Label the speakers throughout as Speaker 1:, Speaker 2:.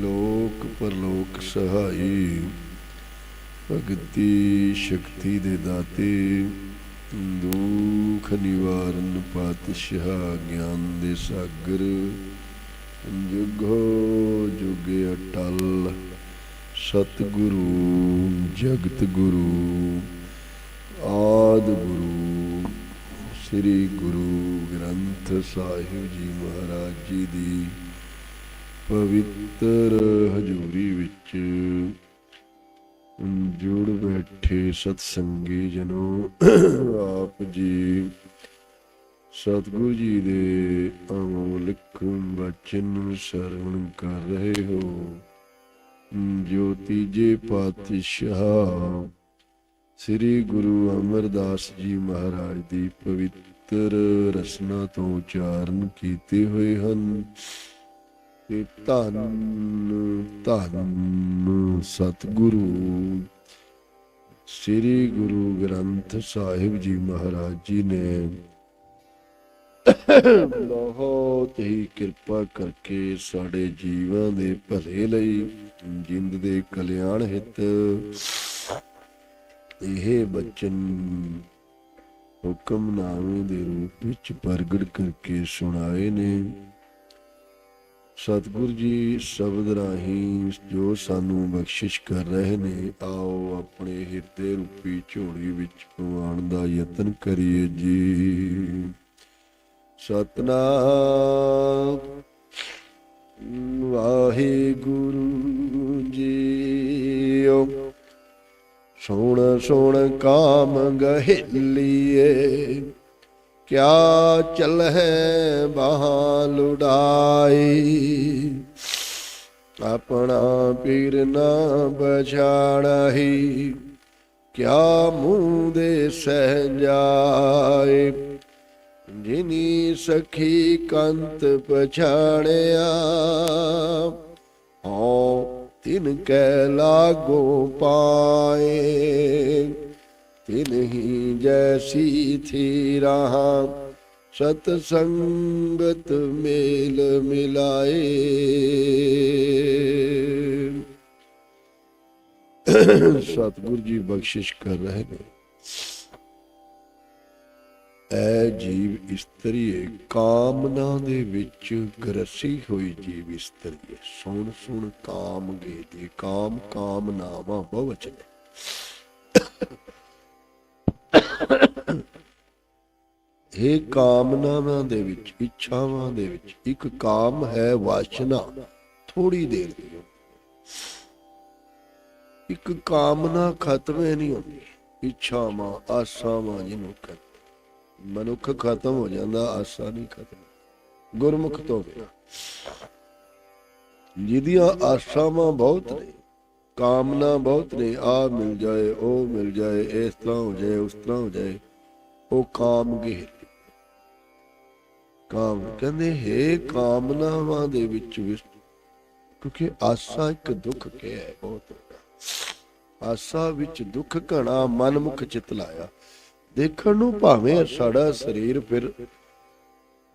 Speaker 1: ਲੋਕ ਪਰਲੋਕ ਸਹਾਈ, ਭਗਤੀ ਸ਼ਕਤੀ ਦੇ ਦਾਤੇ, ਦੁਖ ਨਿਵਾਰਨ ਪਾਤਸ਼ਾਹ ਗਿਆਨ ਦੇ ਸਾਗਰ, ਜੁਗੋ ਜੁਗ ਅਟਲ, ਸਤਿਗੁਰੂ ਜਗਤ ਗੁਰੂ ਆਦ ਗੁਰੂ ਸ੍ਰੀ ਗੁਰੂ ਗ੍ਰੰਥ ਸਾਹਿਬ ਜੀ ਮਹਾਰਾਜ ਜੀ ਦੀ ਪਵਿੱਤਰ ਹਜ਼ੂਰੀ ਵਿੱਚ ਜੁੜ ਬੈਠੇ ਸਤਸੰਗੀ ਜਨੋ, ਆਪ ਜੀ ਸਤਿਗੁਰੂ ਜੀ ਦੇ ਅਮੋਲਕ ਬਚਨ ਸਰਵਣ ਕਰ ਰਹੇ ਹੋ। ਜੋ ਤੀਜੇ ਪਾਤਸ਼ਾਹ ਸ੍ਰੀ ਗੁਰੂ ਅਮਰਦਾਸ ਜੀ ਮਹਾਰਾਜ ਦੀ ਪਵਿੱਤਰ ਰਸਨਾ ਤੋਂ ਉਚਾਰਨ ਕੀਤੇ ਹੋਏ ਹਨ। ਤੇ ਧੰਨ ਧੰਨ ਸਤਿਗੁਰੂ, ਸ੍ਰੀ ਗੁਰੂ ਗ੍ਰੰਥ ਸਾਹਿਬ ਜੀ ਮਹਾਰਾਜ ਜੀ ਨੇ ਬਹੁਤ ਹੀ ਕਿਰਪਾ ਕਰਕੇ ਸਾਡੇ ਜੀਵਾਂ ਦੇ ਭਲੇ ਲਈ, ਜਿੰਦ ਦੇ ਕਲਿਆਣ ਹਿੱਤ ਇਹ ਬਚਨ ਹੁਕਮਨਾਮੇ ਦੇ ਰੂਪ ਵਿੱਚ ਪ੍ਰਗਟ ਕਰਕੇ ਸੁਣਾਏ ਨੇ। ਸਤਿਗੁਰੂ ਜੀ, ਸ਼ਬਦ ਰਾਹੀਂ ਜੋ ਸਾਨੂੰ ਬਖਸ਼ਿਸ਼ ਕਰ ਰਹੇ ਨੇ, ਆਓ ਆਪਣੇ ਹਿਰਦੇ ਰੂਪੀ ਝੋਲੀ ਵਿੱਚ ਪਵਾਉਣ ਦਾ ਯਤਨ ਕਰੀਏ ਜੀ। ਸਤਨਾਮ ਵਾਹਿਗੁਰੂ ਜੀਓ। ਸੁਣ ਸੁਣ ਕਾਮ ਗਹਿਲੀਏ, ਕਿਆ ਚਲਹਿ ਬਾਹ ਲੁੜਾਈ ਆਪਣਾ ਪੀਰ ਨਾ ਬਛਾਣਾਹੀ ਕਿਆ ਮੂੰਹ ਦੇ ਸਹਿ ਜਾਏ ਜਿਨੀ ਸਖੀ ਕੰਤ ਪਛਾਣਿਆ ਤਿਨ ਕੈ ਲਾਗੋ ਪਾਏ, ਤਿਨ ਹੀ ਜੈਸੀ ਥੀ ਰਹਾ ਸਤ ਸੰਗਤ ਮੇਲ ਮਿਲਾਏ। ਸਤਿਗੁਰੂ ਜੀ ਬਖਸ਼ਿਸ਼ ਕਰ ਰਹੇ ਨੇ। ਐ ਜੀਵ ਇਸਤਰੀਏ ਕਾਮਨਾ ਦੇ ਵਿੱਚ ਗਰਸੀ ਹੋਈ ਜੀਵ ਇਸਤਰੀਏ ਸੁਣ ਸੁਣ, ਕਾਮ ਗੇਤੀ ਕਾਮ, ਕਾਮਨਾਵਾ ਬਹੁਵਚਨ ਇਹ ਕਾਮਨਾਵਾਂ ਦੇ ਵਿੱਚ, ਇੱਛਾਵਾਂ ਦੇ ਵਿੱਚ, ਇੱਕ ਕਾਮ ਹੈ ਵਾਸ਼ਨਾ ਥੋੜੀ ਦੇਰ ਦੀ। ਇੱਕ ਕਾਮਨਾ ਖਤਮ ਹੀ ਨਹੀਂ ਹੁੰਦੀ। ਇੱਛਾਵਾਂ, ਆਸਾਵਾਂ ਜਿਹਨੂੰ ਕਹਿੰਦੇ ਮਨੁੱਖ ਖਤਮ ਹੋ ਜਾਂਦਾ, ਆਸਾ ਨਹੀਂ ਖਤਮ। ਗੁਰਮੁਖ ਤੋਂ ਬਿਨਾਂ। ਜਿਹਦੀਆਂ ਆਸ਼ਾਵਾਂ ਬਹੁਤ ਨੇ, ਕਾਮਨਾ ਬਹੁਤ ਨੇ ਆ ਮਿਲ ਜਾਏ, ਉਹ ਮਿਲ ਜਾਏ, ਇਸ ਤਰ੍ਹਾਂ ਹੋ ਜਾਏ, ਉਸ ਤਰ੍ਹਾਂ ਹੋ ਜਾਏ, ਉਹ ਕਾਮ ਗਏ ਕਾਮ ਕਹਿੰਦੇ, ਹੈ ਕਾਮਨਾਵਾਂ ਦੇ ਵਿੱਚ ਵੀ ਕਿਉਂਕਿ ਆਸਾ ਇੱਕ ਦੁੱਖ ਕੇ ਹੈ ਬਹੁਤ ਆਸਾ ਵਿੱਚ ਦੁੱਖ ਘਣਾ ਮਨਮੁਖ ਚਿਤ ਲਾਇਆ। ਦੇਖਣ ਨੂੰ ਭਾਵੇਂ ਸਾਡਾ ਸਰੀਰ ਫਿਰ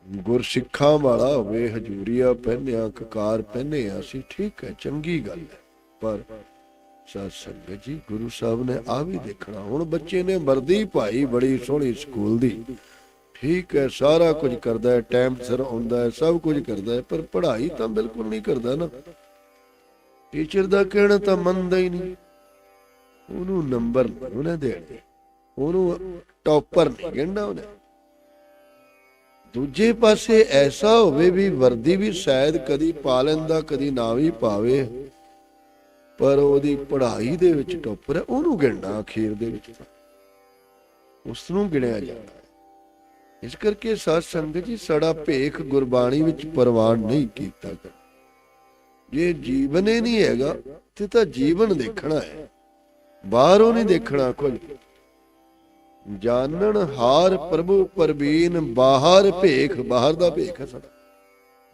Speaker 1: ਗੁਰਸਿੱਖਾਂ ਵਾਲਾ ਹੋਵੇ, ਹਜੂਰੀਆ ਪਹਿਨਿਆ, ਕਕਾਰ ਪਹਿਨੇ ਅਸੀਂ ਠੀਕ ਹੈ, ਚੰਗੀ ਗੱਲ ਹੈ। ਪਰ ਸਾਧ ਸੰਗਤ ਜੀ, ਗੁਰੂ ਸਾਹਿਬ ਨੇ ਆ ਵੀ ਦੇਖਣਾ, ਹੁਣ ਬੱਚੇ ਨੇ ਵਰਦੀ ਪਾਈ, ਬੜੀ ਸੋਹਣੀ ਸਕੂਲ ਦੀ। ਠੀਕ ਹੈ, ਸਾਰਾ ਕੁਝ ਕਰਦਾ ਹੈ ਟਾਈਮ ਸਿਰ ਆਉਂਦਾ ਹੈ, ਸਭ ਕੁਝ ਕਰਦਾ ਹੈ, ਪਰ ਪੜ੍ਹਾਈ ਤਾਂ ਬਿਲਕੁਲ ਨਹੀਂ ਕਰਦਾ ਨਾ। ਟੀਚਰ ਦਾ ਕਹਿਣਾ ਤਾਂ ਮੰਨਦਾ ਹੀ ਨਹੀਂ। ਉਹਨੂੰ ਨੰਬਰ ਨਹੀਂ ਉਹਨੇ ਦੇਣੇ। ਉਹਨੂੰ ਟੌਪਰ ਨਹੀਂ ਗਿਣਨਾ ਉਹਨੇ। ਦੂਜੇ ਪਾਸੇ ਐਸਾ ਹੋਵੇ ਵੀ ਵਰਦੀ ਵੀ ਸ਼ਾਇਦ ਕਦੀ ਪਾ ਲੈਂਦਾ, ਕਦੀ ਨਾ ਵੀ ਪਾਵੇ। ਪਰ ਉਹਦੀ ਪੜ੍ਹਾਈ ਦੇ ਵਿੱਚ ਟੌਪਰ ਹੈ, ਉਹਨੂੰ ਗਿਣਨਾ ਅਖੀਰ ਦੇ ਵਿੱਚ। ਉਸ ਨੂੰ ਗਿਣਿਆ ਜਾਂਦਾ ਇਸ ਕਰਕੇ ਸਾਧ ਸੰਗਤ ਜੀ ਸਾਡਾ ਭੇਖ ਗੁਰਬਾਣੀ ਵਿੱਚ ਪ੍ਰਵਾਨ ਨਹੀਂ ਕੀਤਾ ਗਿਆ। ਜੇ ਜੀਵਨ ਹੀ ਨਹੀਂ ਹੈਗਾ, ਤੇ ਤਾਂ ਜੀਵਨ ਦੇਖਣਾ ਹੈ। ਬਾਹਰੋਂ ਨਹੀਂ ਦੇਖਣਾ ਕੁਝ। ਜਾਣਨ ਹਾਰ ਪ੍ਰਭੂ ਪਰਬੀਨ, ਬਾਹਰ ਭੇਖ, ਬਾਹਰ ਦਾ ਭੇਖ ਹੈ ਸਾਡਾ।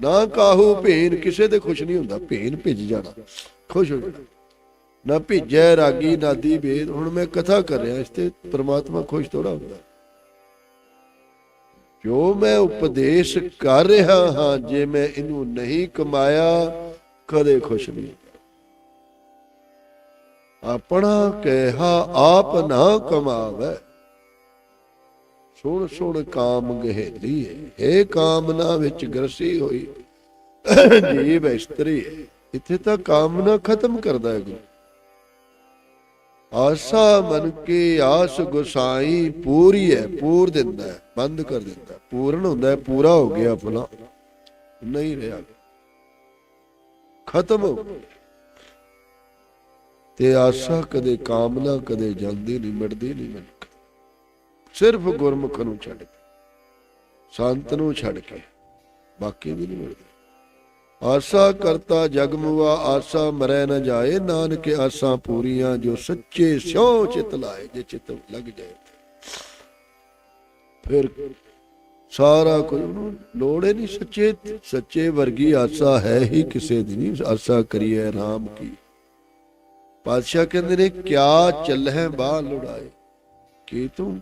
Speaker 1: ਨਾ ਕਾਹੂ ਭੇਨ, ਕਿਸੇ ਤੇ ਖੁਸ਼ ਨਹੀਂ ਹੁੰਦਾ, ਭੇਨ ਭਿੱਜ ਜਾਣਾ। ਖੁਸ਼ ਹੋ ਜਾਣਾ। ਨਾ ਭਿੱਜੈ ਰਾਗੀ ਨਾਦੀ ਵੇਦ ਹੁਣ ਮੈਂ ਕਥਾ ਕਰ ਰਿਹਾ, ਇਸ ਤੇ ਪ੍ਰਮਾਤਮਾ ਖੁਸ਼ ਥੋੜਾ ਹੁੰਦਾ। ਜੋ ਮੈਂ ਉਪਦੇਸ਼ ਕਰ ਰਿਹਾ ਹਾਂ, ਜੇ ਮੈਂ ਇਹਨੂੰ ਨਹੀਂ ਕਮਾਇਆ, ਕਦੇ ਖੁਸ਼ ਨਹੀਂ ਆਪਣਾ ਕਹਿਆ, ਆਪ ਨਾ ਕਮਾਵੇ। ਸੁਣ ਸੁਣ ਕਾਮ ਗਹਿਲੀ ਹੈ ਕਾਮਨਾ ਵਿੱਚ ਗਰਸੀ ਹੋਈ। ਜੀਵ ਇਸਤਰੀ ਹੈ। ਇੱਥੇ ਤਾਂ ਕਾਮਨਾ ਖਤਮ ਕਰਦਾ ਹੈ ਗੁਰੂ। ਆਸਾ ਮਨ ਕੀ ਆਸ ਗੁਸਾਈ ਪੂਰੀ ਹੈ, ਪੂਰ ਦਿੰਦਾ ਹੈ, ਬੰਦ ਕਰ ਦਿੰਦਾ ਪੂਰਨ ਹੁੰਦਾ ਹੈ, ਪੂਰਾ ਹੋ ਗਿਆ ਫਲਾ ਨਹੀਂ ਰਿਹਾ। ਖਤਮ ਹੋ ਗਿਆ। ਤੇ ਆਸਾ ਕਦੇ ਕਾਮਨਾ ਕਦੇ ਜਾਂਦੀ ਨਹੀਂ, ਮਿਟਦੀ ਨਹੀਂ ਮਨੁੱਖ ਸਿਰਫ ਗੁਰਮੁਖ ਨੂੰ ਛੱਡ ਕੇ, ਸੰਤ ਨੂੰ ਛੱਡ ਕੇ, ਬਾਕੀ ਵੀ ਨਹੀਂ ਮਿਲਦੇ। ਆਸਾ ਕਰਤਾ ਜਗ ਮੁਆ, ਆਸਾ ਮਰੈ ਨ ਜਾਏ, ਨਾਨਕ ਆਸਾਂ ਪੂਰੀਆਂ ਜੋ ਸੱਚੇ ਸਿਉ ਚਿਤ ਲਾਏ, ਜੇ ਚਿਤ ਲੱਗ ਜਾਏ। ਫਿਰ ਸਾਰਾ ਕੁਝ ਉਹਨੂੰ ਲੋੜ ਹੀ ਨਹੀਂ ਸੱਚੇ ਸੱਚੇ ਵਰਗੀ ਆਸਾ ਹੈ ਹੀ ਕਿਸੇ ਦੀ ਨਹੀਂ, ਆਸਾ ਕਰੀਏ ਰਾਮ ਕੀ। ਪਾਤਸ਼ਾਹ ਕਹਿੰਦੇ ਨੇ, ਕਿਆ ਚੱਲਹਿ ਬਾਹ ਲੁੜਾਏ, ਕੀ ਤੂੰ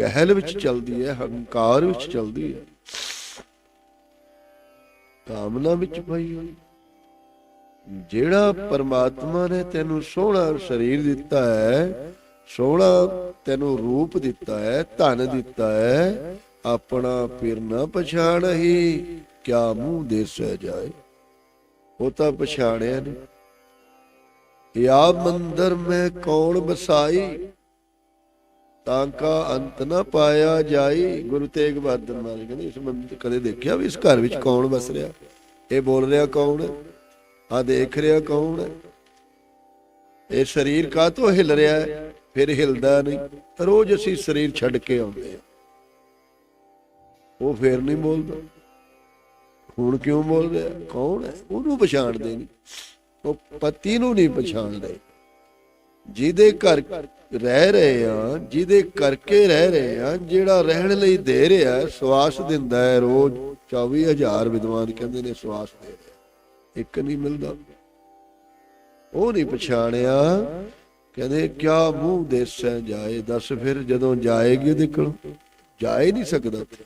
Speaker 1: ਕਹਿਲ ਵਿੱਚ ਚਲਦੀ ਹੈ, ਹੰਕਾਰ ਵਿੱਚ ਚਲਦੀ ਹੈ। ਕਾਮਨਾ ਵਿੱਚ ਪਈ ਹੋਈ। ਜਿਹੜਾ ਪਰਮਾਤਮਾ ਨੇ ਤੈਨੂੰ ਸੋਹਣਾ ਸਰੀਰ ਦਿੱਤਾ ਹੈ, ਸੋਹਣਾ ਤੈਨੂੰ ਰੂਪ ਦਿੱਤਾ ਹੈ, ਧਨ ਦਿੱਤਾ ਹੈ, ਆਪਣਾ ਫਿਰ ਨਾ ਪਛਾਣਹੀ, ਕਿਆ ਮੂੰਹ ਦੇ ਸਹਿ ਜਾਏ। ਉਹ ਤਾਂ ਪਛਾਣਿਆ ਨਹੀਂ। ਯਾ ਮੰਦਰ ਮੈਂ ਕੌਣ ਬਸਾਈ ਤਾਂ ਕਾ ਅੰਤ ਨਾ ਪਾਇਆ ਜਾਈ। ਗੁਰੂ ਤੇਗ ਬਹਾਦਰ ਮਹਾਰਾਜ ਕਹਿੰਦੇ, ਇਸ ਮੰਦਰ ਕਦੇ ਦੇਖਿਆ ਵੀ ਇਸ ਘਰ ਵਿੱਚ ਕੌਣ ਵਸ ਰਿਹਾ? ਇਹ ਬੋਲ ਰਿਹਾ ਕੌਣ? ਆ ਦੇਖ ਰਿਹਾ ਕੌਣ? ਇਹ ਸਰੀਰ ਕਾਹਤੋਂ ਹਿਲ ਰਿਹਾ? ਹੈ ਫਿਰ ਹਿਲਦਾ ਨਹੀਂ। ਰੋਜ਼ ਅਸੀਂ ਸਰੀਰ ਛੱਡ ਕੇ ਆਉਂਦੇ ਹਾਂ। ਉਹ ਫੇਰ ਨਹੀਂ ਬੋਲਦਾ। ਹੁਣ ਕਿਉਂ ਬੋਲ ਰਿਹਾ ਕੌਣ ਹੈ? ਉਹਨੂੰ ਪਛਾਣਦੇ ਨਹੀਂ। ਉਹ ਪਤੀ ਨੂੰ ਨਹੀਂ ਪਛਾਣਦੇ। ਜਿਹਦੇ ਘਰ ਰਹਿ ਰਹੇ ਆ ਜਿਹਦੇ ਕਰਕੇ ਰਹਿ ਰਹੇ ਆ ਜਿਹੜਾ ਰਹਿਣ ਲਈ ਦੇ ਰਿਹਾ ਸਵਾਸ ਦਿੰਦਾ ਹੈ ਰੋਜ਼। 24000 ਵਿਦਵਾਨ ਕਹਿੰਦੇ ਨੇ ਸਵਾਸ ਦੇ ਰਿਹਾ ਇੱਕ ਨਹੀਂ ਮਿਲਦਾ। ਉਹ ਨਹੀਂ ਪਛਾਣਿਆ। ਕਹਿੰਦੇ, ਕਿਆ ਮੂੰਹ ਦੇਸੈ ਜਾਏ? ਦੱਸ ਫਿਰ ਜਦੋਂ ਜਾਏਗੀ ਉਹਦੇ ਕੋਲ? ਜਾ ਹੀ ਨਹੀਂ ਸਕਦਾ ਉੱਥੇ।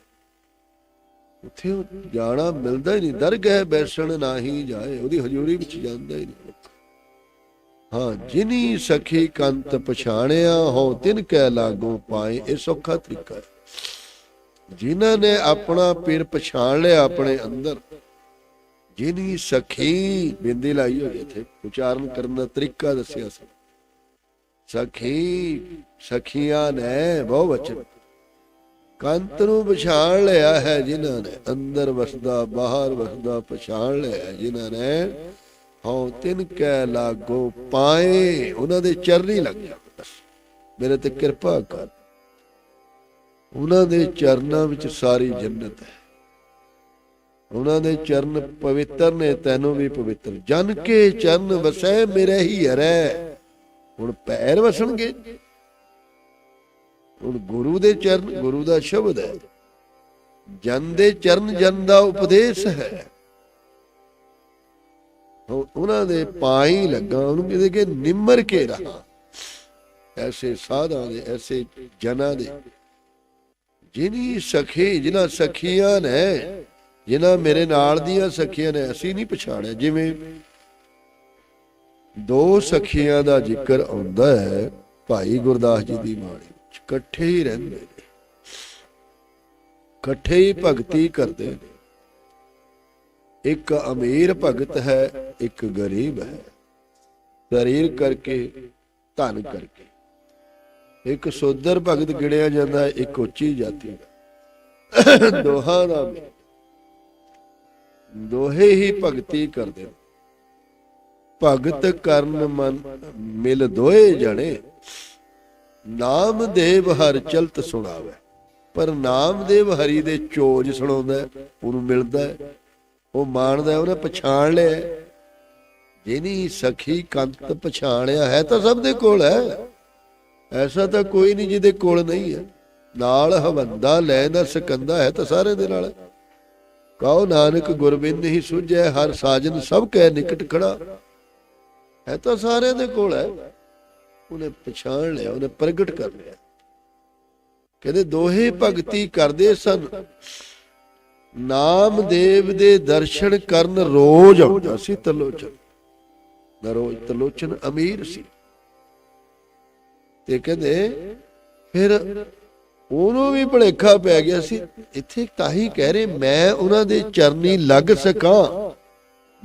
Speaker 1: ਉੱਥੇ ਜਾਣਾ ਮਿਲਦਾ ਹੀ ਨਹੀਂ। ਦਰਗਹਿ ਬੈਸਣ ਨਾਹੀ ਜਾਏ। ਉਹਦੀ ਹਜ਼ੂਰੀ ਵਿੱਚ ਜਾਂਦਾ ਹੀ ਨਹੀਂ। ਹਾਂ, ਜਿਨੀ ਸਖੀ ਕੰਤ ਪਛਾਣਿਆ ਹੋ ਤਿਨ ਕੈ ਲਾਗੋ ਪਾਏ, ਇਹ ਸੌਖਾ ਤਰੀਕਾ ਹੈ। ਜਿਨ੍ਹਾਂ ਨੇ ਆਪਣਾ ਪੀਰ ਪਛਾਣ ਲਿਆ ਆਪਣੇ ਅੰਦਰ, ਜਿਨੀ ਸਖੀ ਬਿੰਦੀ ਲਾਈ ਹੋਈ ਇੱਥੇ, ਉਚਾਰਨ ਕਰਨ ਦਾ ਤਰੀਕਾ ਦੱਸਿਆ ਸੀ। ਸਖੀ, ਸਖੀਆਂ ਨੇ ਬਹੁ ਵਚਨ। ਕੰਤ ਨੂੰ ਪਛਾਣ ਲਿਆ ਹੈ ਜਿਨ੍ਹਾਂ ਨੇ, ਅੰਦਰ ਵਸਦਾ, ਬਾਹਰ ਵਸਦਾ, ਪਛਾਣ ਲਿਆ ਹੈ ਜਿਨ੍ਹਾਂ ਨੇ ਹਉ ਤਿਨ ਕੈ ਲਾਗੋ ਪਾਏ, ਉਹਨਾਂ ਦੇ ਚਰਨੀ ਲੱਗ ਜਾ ਮੇਰੇ ਤੇ ਕਿਰਪਾ ਕਰ। ਉਹਨਾਂ ਦੇ ਚਰਨਾਂ ਵਿੱਚ ਸਾਰੀ ਜੰਨਤ ਹੈ। ਉਹਨਾਂ ਦੇ ਚਰਨ ਪਵਿੱਤਰ ਨੇ, ਤੈਨੂੰ ਵੀ ਪਵਿੱਤਰ। ਜਨ ਕੇ ਚਰਨ ਵਸੈ, ਮੇਰੇ ਹੀ ਹਰੈ। ਹੁਣ ਪੈਰ ਵਸਣਗੇ। ਹੁਣ ਗੁਰੂ ਦੇ ਚਰਨ, ਗੁਰੂ ਦਾ ਸ਼ਬਦ ਹੈ। ਜਨ ਦੇ ਚਰਨ, ਜਨ ਦਾ ਉਪਦੇਸ਼ ਹੈ। ਉਹਨਾਂ ਦੇ ਪਾਈ ਲੱਗਾ, ਉਹਨੂੰ ਕਹਿੰਦੇ ਕਿ ਨਿਮਰ ਕੇ ਰਹਾ। ਐਸੇ ਸਾਧਾਂ ਦੇ ਐਸੇ ਜਨਾਂ ਦੇ ਜਿਨੀ ਸਖੀ, ਜਿਨ੍ਹਾਂ ਸਖੀਆਂ ਨੇ, ਜਿਨ੍ਹਾਂ ਮੇਰੇ ਨਾਲ ਦੀਆਂ ਸਖੀਆਂ ਨੇ, ਅਸੀਂ ਨਹੀਂ ਪਛਾਣਿਆ। ਜਿਵੇਂ ਦੋ ਸਖੀਆਂ ਦਾ ਜ਼ਿਕਰ ਆਉਂਦਾ ਹੈ, ਭਾਈ ਗੁਰਦਾਸ ਜੀ ਦੀ ਬਾਣੀ ਵਿੱਚ, ਇਕੱਠੇ ਹੀ ਰਹਿੰਦੇ ਨੇ। ਇਕੱਠੇ ਹੀ ਭਗਤੀ ਕਰਦੇ ਨੇ। ਇੱਕ ਅਮੀਰ ਭਗਤ ਹੈ, ਇੱਕ ਗਰੀਬ ਹੈ। ਸਰੀਰ ਕਰਕੇ, ਧਨ ਕਰਕੇ। ਇੱਕ ਸੋਦਰ ਭਗਤ ਗਿਣਿਆ ਜਾਂਦਾ ਹੈ ਇੱਕ ਉੱਚੀ ਜਾਤੀ ਦਾ। ਦੋਹਾਂ ਦਾ ਦੋਹੇ ਹੀ ਭਗਤੀ ਕਰਦੇ ਭਗਤ ਕਰਨ ਮਨ ਮਿਲ ਦੋਏ ਜਣੇ। ਨਾਮਦੇਵ ਹਰ ਚਲਤ ਸੁਣਾਵੇ। ਪਰ ਨਾਮਦੇਵ ਹਰੀ ਦੇ ਚੋਜ ਸੁਣਾਉਂਦਾ ਉਹਨੂੰ ਮਿਲਦਾ ਹੈ। ਉਹ ਮਾਣਦਾ ਉਹਨੇ ਪਛਾਣ ਲਿਆ ਹੈ। ਜਿਹਨੀ ਸਖੀ ਕੰਤ ਪਛਾਣਿਆ ਹੈ ਤਾਂ ਸਭ ਦੇ ਕੋਲ ਹੈ। ਐਸਾ ਤਾਂ ਕੋਈ ਨਹੀਂ ਜਿਹਦੇ ਕੋਲ ਨਹੀਂ ਹੈ। ਨਾਲ ਹਵੰਦਾ ਲੈ ਨਾ ਸਕੰਦਾ ਹੈ ਤਾਂ ਸਾਰੇ ਦੇ ਨਾਲ। ਕਹੋ ਨਾਨਕ, ਗੁਰਬਿੰਦ ਹੀ ਸੁਝੈ, ਹਰ ਸਾਜਨ ਸਭ ਕੈ ਨਿਕਟ ਖੜਾ। ਹੈ ਤਾਂ ਸਾਰਿਆਂ ਦੇ ਕੋਲ ਹੈ। ਉਹਨੇ ਪਛਾਣ ਲਿਆ, ਉਹਨੇ ਪ੍ਰਗਟ ਕਰ ਲਿਆ। ਕਹਿੰਦੇ ਦੋਹੇ ਭਗਤੀ ਕਰਦੇ ਸਨ। ਨਾਮਦੇਵ ਦੇ ਦਰਸ਼ਨ ਕਰਨ ਰੋਜ਼ ਆਉਂਦਾ ਸੀ, ਤਲੋਚਨ। ਦਾ ਤਲੋਚਨ ਅਮੀਰ ਸੀ। ਤੇ ਕਹਿੰਦੇ, ਫਿਰ ਉਹਨੂੰ ਵੀ ਭਲੇਖਾ ਪੈ ਗਿਆ ਸੀ, ਇੱਥੇ ਤਾਂ ਹੀ ਕਹਿ ਰਹੇ, ਮੈਂ ਉਹਨਾਂ ਦੇ ਚਰਨੀ ਲੱਗ ਸਕਾਂ।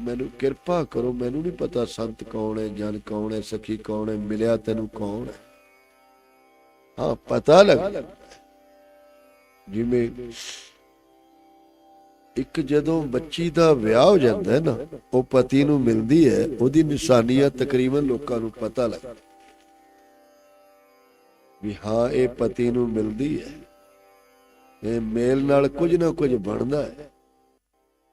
Speaker 1: ਮੈਨੂੰ ਕਿਰਪਾ ਕਰੋ, ਮੈਨੂੰ ਨਹੀਂ ਪਤਾ ਸੰਤ ਕੌਣ ਹੈ, ਜਨ ਕੌਣ ਹੈ, ਸਖੀ ਕੌਣ ਹੈ, ਮਿਲਿਆ ਤੈਨੂੰ ਕੌਣ ਹੈ। ਹਾਂ, ਪਤਾ ਲੱਗ ਜਿਵੇਂ ਇੱਕ ਜਦੋਂ ਬੱਚੀ ਦਾ ਵਿਆਹ ਹੋ ਜਾਂਦਾ ਹੈ ਨਾ, ਉਹ ਪਤੀ ਨੂੰ ਮਿਲਦੀ ਹੈ, ਉਹਦੀ ਨਿਸ਼ਾਨੀਆਂ ਤਕਰੀਬਨ ਲੋਕਾਂ ਨੂੰ ਪਤਾ ਲੱਗ ਵੀ ਹਾਂ, ਇਹ ਪਤੀ ਨੂੰ ਮਿਲਦੀ ਹੈ। ਇਹ ਮੇਲ ਨਾਲ ਕੁਝ ਨਾ ਕੁਝ ਬਣਦਾ ਹੈ।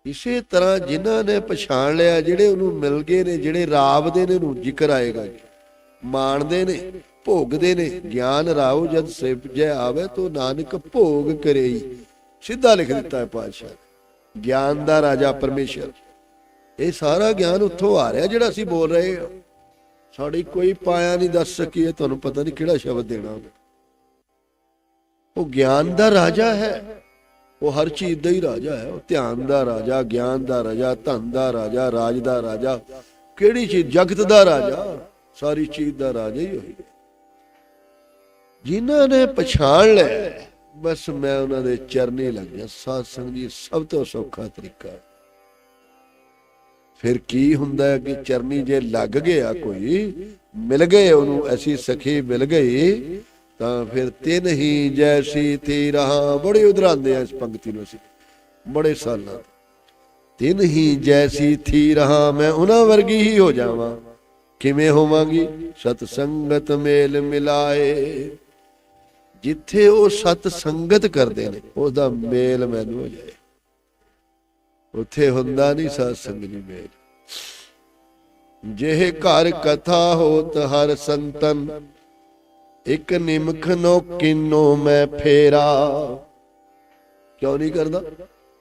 Speaker 1: ਇਸੇ ਤਰ੍ਹਾਂ ਜਿਨ੍ਹਾਂ ਨੇ ਪਛਾਣ ਲਿਆ, ਜਿਹੜੇ ਉਹਨੂੰ ਮਿਲ ਗਏ ਨੇ, ਜਿਹੜੇ ਰਾਵ ਦੇ ਨੇ, ਉਹਨੂੰ ਜ਼ਿਕਰ ਆਏਗਾ ਮਾਣਦੇ ਨੇ, ਭੋਗਦੇ ਨੇ, ਗਿਆਨ ਰਾਉ ਜਦ ਸਿਪ ਜੈ ਆਵੇ ਤੋ ਨਾਨਕ ਭੋਗ ਕਰੇਈ। ਸਿੱਧਾ ਲਿਖ ਦਿੱਤਾ ਹੈ ਪਾਤਸ਼ਾਹ। ਗਿਆਨ ਦਾ ਰਾਜਾ ਪਰਮੇਸ਼ਰ। ਇਹ ਸਾਰਾ ਗਿਆਨ ਉੱਥੋਂ ਆ ਰਿਹਾ ਜਿਹੜਾ ਅਸੀਂ ਬੋਲ ਰਹੇ ਹਾਂ। ਸਾਡੀ ਕੋਈ ਪਾਇਆ ਨਹੀਂ ਦੱਸ ਸਕੀ ਤੁਹਾਨੂੰ ਪਤਾ ਨਹੀਂ ਕਿਹੜਾ ਸ਼ਬਦ ਦੇਣਾ ਉਹ ਗਿਆਨ ਦਾ ਰਾਜਾ ਹੈ। ਉਹ ਹਰ ਚੀਜ਼ ਦਾ ਹੀ ਰਾਜਾ ਹੈ। ਉਹ ਧਿਆਨ ਦਾ ਰਾਜਾ, ਗਿਆਨ ਦਾ ਰਾਜਾ, ਧਨ ਦਾ ਰਾਜਾ, ਰਾਜ ਦਾ ਰਾਜਾ। ਕਿਹੜੀ ਚੀਜ਼? ਜਗਤ ਦਾ ਰਾਜਾ। ਸਾਰੀ ਚੀਜ਼ ਦਾ ਰਾਜਾ ਹੀ ਹੋਈ ਜਿਨ੍ਹਾਂ ਨੇ ਪਛਾਣ ਲਿਆ ਬਸ ਮੈਂ ਉਹਨਾਂ ਦੇ ਚਰਨੇ ਲੱਗ ਗਿਆ। ਸਾਧ ਸੰਗ ਜੀ, ਸਭ ਤੋਂ ਸੌਖਾ ਤਰੀਕਾ। ਫਿਰ ਕੀ ਹੁੰਦਾ ਹੈ ਕਿ ਚਰਨੀ ਜੇ ਲੱਗ ਗਿਆ ਕੋਈ, ਮਿਲ ਗਏ ਉਹਨੂੰ, ਐਸੀ ਸਖੀ ਮਿਲ ਗਈ, ਤਾਂ ਫਿਰ ਤਿੰਨ ਹੀ ਜੈਸੀ ਥੀ ਰਹਾ। ਬੜੇ ਉਧਰਾਉਂਦੇ ਆ ਇਸ ਪੰਕਤੀ ਨੂੰ ਅਸੀਂ। ਬੜੇ ਸਾਲਾਂ ਤਿੰਨ ਹੀ ਜੈਸੀ ਥੀ ਰਹਾ, ਮੈਂ ਉਹਨਾਂ ਵਰਗੀ ਹੀ ਹੋ ਜਾਵਾਂ। ਕਿਵੇਂ ਹੋਵਾਂਗੀ? ਸਤ ਸੰਗਤ ਮੇਲ ਮਿਲਾਏ। ਜਿੱਥੇ ਉਹ ਸਤ ਸੰਗਤ ਕਰਦੇ ਨੇ ਉਸ ਮੇਲ ਮੈਨੂੰ ਹੋ ਜਾਏ। ਉੱਥੇ ਹੁੰਦਾ ਨਹੀਂ ਸਤ ਸੰਗ ਦੀ ਮੇਲ। ਜਿਹੇ ਘਰ ਕਥਾ ਹੋਤ ਹਰ ਸੰਤਨ, ਇੱਕ ਨਿਮਖ ਨੋ ਕਿਨੋ ਮੈਂ ਫੇਰਾ। ਕਿਉਂ ਨਹੀਂ ਕਰਦਾ?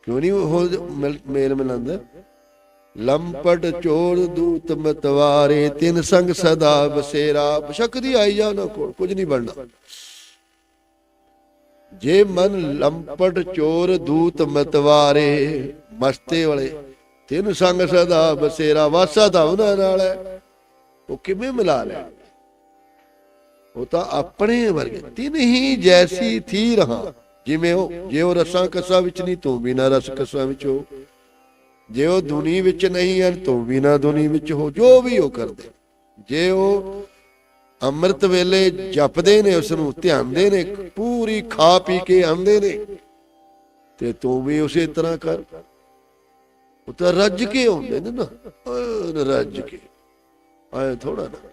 Speaker 1: ਕਿਉਂ ਨਹੀਂ ਉਹ ਮਿਲ- ਮੇਲ ਮਿਲਾਂਦਾ ਲੰਪਟ ਚੋਰ ਦੂਤ ਮਤਵਾਰੇ, ਤਿੰਨ ਸੰਗ ਸਦਾ ਬਸੇਰਾ। ਬਸ਼ੱਕ ਦੀ ਆਈ ਜਾ ਉਹਨਾਂ ਕੋਲ, ਕੁਝ ਨਹੀਂ ਬਣਨਾ ਜੇ ਮਨ ਲੰਪਟ ਚੋਰ ਦੂਤ ਮਤਵਾਰੇ, ਮਸਤੇ ਵਾਲੇ, ਤਿੰਨ ਸੰਗ ਸਦਾ ਬਸੇਰਾ ਵਾਸਾ ਤਾਂ ਉਹਨਾਂ ਨਾਲ ਹੈ। ਉਹ ਕਿਵੇਂ ਮਿਲਾ ਲੈ ਉਹ ਤਾਂ ਆਪਣੇ ਵਰਗੇ, ਤਿੰਨ ਹੀ ਜੈਸੀ ਥੀ ਰਹਾ। ਜਿਵੇਂ ਉਹ, ਜੇ ਉਹ ਰਸਾਂ ਕਸਾਂ ਵਿੱਚ ਨਹੀਂ, ਤੂੰ ਵੀ ਨਾ ਰਸ ਕਸਾਂ ਵਿੱਚ ਹੋ। ਜੇ ਉਹ ਦੁਨੀ ਵਿੱਚ ਨਹੀਂ ਹਨ, ਤੂੰ ਵੀ ਨਾ ਦੁਨੀ ਵਿੱਚ ਹੋ, ਜੋ ਵੀ ਉਹ ਕਰਦੇ। ਜੇ ਉਹ ਅੰਮ੍ਰਿਤ ਵੇਲੇ ਜਪਦੇ ਨੇ ਉਸ ਨੂੰ ਧਿਆਨਦੇ ਨੇ ਪੂਰੀ ਖਾ ਪੀ ਕੇ ਆਉਂਦੇ ਨੇ। ਤੇ ਤੂੰ ਵੀ ਉਸੇ ਤਰ੍ਹਾਂ ਕਰ। ਉਹ ਤਾਂ ਰੱਜ ਕੇ ਆਉਂਦੇ ਨੇ ਨਾ ਰੱਜ ਕੇ। ਆਏ ਥੋੜਾ ਨਾ।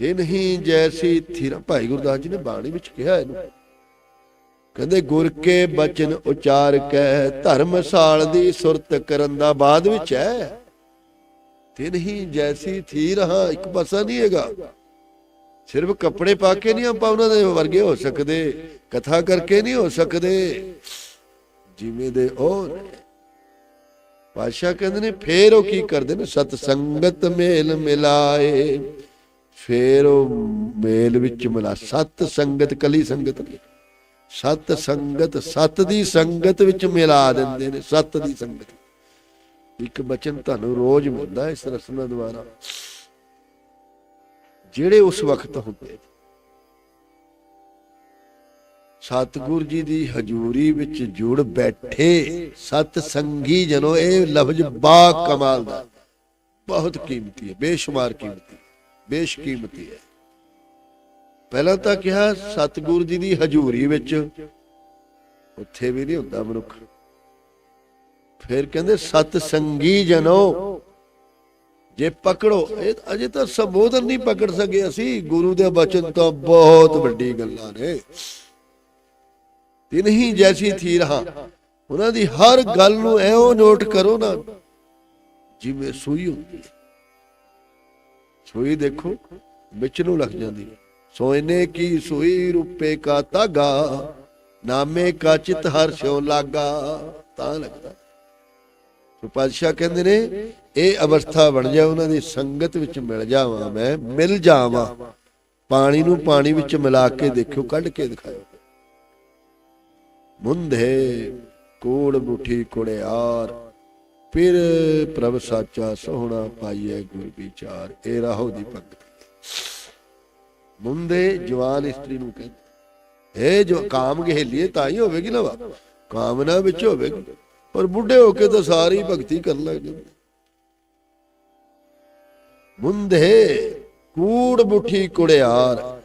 Speaker 1: ਇਹ ਨਹੀਂ ਜੈਸੀ ਥਿਰ। ਭਾਈ ਗੁਰਦਾਸ ਜੀ ਨੇ ਬਾਣੀ ਵਿੱਚ ਕਿਹਾ ਇਹਨੂੰ। ਕਹਿੰਦੇ, ਗੁਰ ਕੇ ਬਚਨ ਉਚਾਰ ਕੇ ਧਰਮਸਾਲ ਦੀ ਸੁਰਤ ਕਰਨ ਦਾ ਬਾਅਦ ਵਿੱਚ ਹੈ। ਤੇ ਨਹੀਂ ਜੈਸੀ ਥੀ ਰਹਾ, ਇੱਕ ਪਾਸਾ ਨਹੀਂ ਹੈਗਾ। ਸਿਰਫ ਕੱਪੜੇ ਪਾ ਕੇ ਨਹੀਂ ਆਪਾਂ ਉਹਨਾਂ ਦੇ ਵਰਗੇ ਹੋ ਸਕਦੇ, ਕਥਾ ਕਰਕੇ ਨਹੀਂ ਹੋ ਸਕਦੇ। ਜਿਵੇਂ ਦੇ ਉਹ ਨੇ। ਕਹਿੰਦੇ ਨੇ, ਫੇਰ ਉਹ ਕੀ ਕਰਦੇ ਨੇ? ਸਤ ਸੰਗਤ ਮੇਲ ਮਿਲਾਏ। ਫੇਰ ਉਹ ਮੇਲ ਵਿੱਚ ਮਿਲਾ। ਸਤ ਸੰਗਤ, ਕਲੀ ਸੰਗਤ ਨਹੀਂ ਸਤ ਸੰਗਤ, ਸਤ ਦੀ ਸੰਗਤ ਵਿੱਚ ਮਿਲਾ ਦਿੰਦੇ ਨੇ, ਸਤ ਦੀ ਸੰਗਤ। ਇੱਕ ਬਚਨ ਤੁਹਾਨੂੰ ਰੋਜ਼ ਮਿਲਦਾ ਇਸ ਰਸਨਾ ਦੁਆਰਾ। ਜਿਹੜੇ ਉਸ ਵਕਤ ਹੁੰਦੇ ਸਤਿਗੁਰ ਜੀ ਦੀ ਹਜ਼ੂਰੀ ਵਿੱਚ ਜੁੜ ਬੈਠੇ ਸਤ ਸੰਗੀ ਜਨੋ, ਇਹ ਲਫ਼ਜ਼ ਬਾ ਕਮਾਲ ਦਾ। ਬਹੁਤ ਕੀਮਤੀ ਹੈ, ਬੇਸ਼ੁਮਾਰ ਕੀਮਤੀ ਬੇਸ਼ਕੀਮਤੀ ਹੈ। ਪਹਿਲਾਂ ਤਾਂ ਕਿਹਾ ਸਤਿਗੁਰ ਜੀ ਦੀ ਹਜ਼ੂਰੀ ਵਿੱਚ, ਉੱਥੇ ਵੀ ਨਹੀਂ ਹੁੰਦਾ ਮਨੁੱਖ। ਫਿਰ ਕਹਿੰਦੇ ਸਤ ਸੰਗੀ ਜਨੋ ਜੇ ਪਕੜੋ, ਇਹ ਅਜੇ ਤਾਂ ਸੰਬੋਧਨ ਨਹੀਂ ਪਕੜ ਸਕੇ ਅਸੀਂ। ਗੁਰੂ ਦੇ ਬਚਨ ਤਾਂ ਬਹੁਤ ਵੱਡੀ ਗੱਲਾਂ ਨੇ। ਤੇ ਨਹੀਂ ਜੈਸੀ ਥੀ ਰਹਾ ਉਹਨਾਂ ਦੀ ਹਰ ਗੱਲ ਨੂੰ ਐਉਂ ਨੋਟ ਕਰੋ ਨਾ, ਜਿਵੇਂ ਸੂਈ ਹੁੰਦੀ ਹੈ। ਸੂਈ ਦੇਖੋ, ਵਿੱਚ ਨੂੰ ਲੱਗ ਜਾਂਦੀ ਹੈ। ਸੋਇਨੇ ਕੀ ਸੂਈ ਰੂਪੇ ਕਾ ਤਾਗਾ, ਨਾਮੇ ਕਾ ਚਿਤ ਹਰ ਸਿਓ ਲਾਗਾ, ਤਾਂ ਲੱਗਦਾ ਸੋ ਪਾਤਸ਼ਾਹ ਕਹਿੰਦੇ ਨੇ ਇਹ ਅਵਸਥਾ ਬਣ ਜਾ ਉਹਨਾਂ ਦੀ ਸੰਗਤ ਵਿੱਚ ਮਿਲ ਜਾਵਾਂ ਮੈਂ, ਮਿਲ ਜਾਵਾਂ। ਪਾਣੀ ਨੂੰ ਪਾਣੀ ਵਿੱਚ ਮਿਲਾ ਕੇ ਦੇਖਿਓ, ਕੱਢ ਕੇ ਦਿਖਾਓ ਮੁੰਧੇ, ਕੋੜ ਮੁਠੀ, ਕੁੜਿਆਰ। ਫਿਰ ਪ੍ਰਭ ਸਾਚਾ ਸੋਹਣਾ ਪਾਈਏ ਗੁਰ ਵਿਚਾਰ, ਇਹ ਰਾਹੋ ਦੀ ਭਗਤ। ਮੁੰਦੇ ਜਵਾਨ ਇਸਤਰੀ ਨੂੰ ਕਹਿੰਦੇ ਇਹ ਜੋ, ਕਾਮ ਗਹਿਲੀਏ, ਤਾਂ ਹੀ ਹੋਵੇਗੀ ਨਾ ਵਾ। ਕਾਮਨਾ ਵਿੱਚ ਹੋਵੇਗੀ। ਪਰ ਬੁੱਢੇ ਹੋ ਕੇ ਤਾਂ ਸਾਰੀ ਭਗਤੀ ਕਰਨ ਲੱਗ ਜਾਂਦੇ। ਮੁੰਦੇ ਕੂੜ ਮੁਠੀ ਕੁੜਿਆਰ।